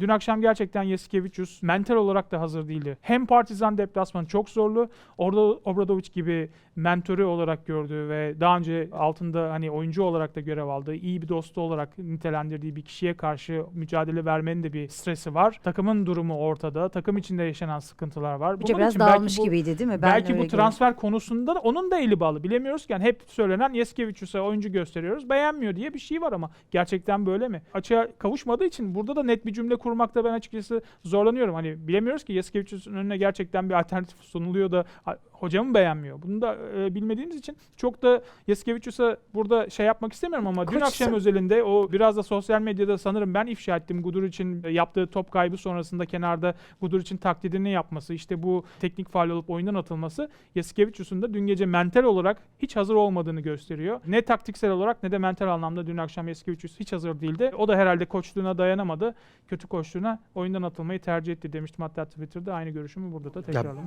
Dün akşam gerçekten Yasikevicius mental olarak da hazır değildi. Hem Partizan deplasmanı çok zorlu. Orada Obradovic gibi mentörü olarak gördüğü ve daha önce altında hani oyuncu olarak da görev aldığı, iyi bir dostu olarak nitelendirdiği bir kişiye karşı mücadele vermenin de bir stresi var. Takımın durumu ortada. Takım içinde yaşanan sıkıntılar var. Bunun biraz için belki dağılmış bu- gibiydi değil mi? Ben Belki bu transfer konusunda da onun da eli bağlı. Bilemiyoruz ki. Yani hep söylenen Yeskevicius'a oyuncu gösteriyoruz. Beğenmiyor diye bir şey var ama gerçekten böyle mi? Açığa kavuşmadığı için burada da net bir cümle kurmakta ben açıkçası zorlanıyorum. Hani bilemiyoruz ki Yeskevicius'un önüne gerçekten bir alternatif sunuluyor da ha, hoca mı beğenmiyor? Bunu da e, bilmediğimiz için çok da Yeskevicius'a burada şey yapmak istemiyorum ama dün Koç- akşam özelinde o biraz da sosyal medyada sanırım ben ifşa ettim Gudur için yaptığı top kaybı sonrasında kenarda Gudur için taklidini yapması, işte bu teknik faal olup oyundan atılması Yasikevicius'un da dün gece mental olarak hiç hazır olmadığını gösteriyor. Ne taktiksel olarak ne de mental anlamda dün akşam Yasikevicius hiç hazır değildi. O da herhalde koçluğuna dayanamadı. Kötü koçluğuna oyundan atılmayı tercih etti demiştim hatta Twitter'da aynı görüşümü burada da tekrarladım.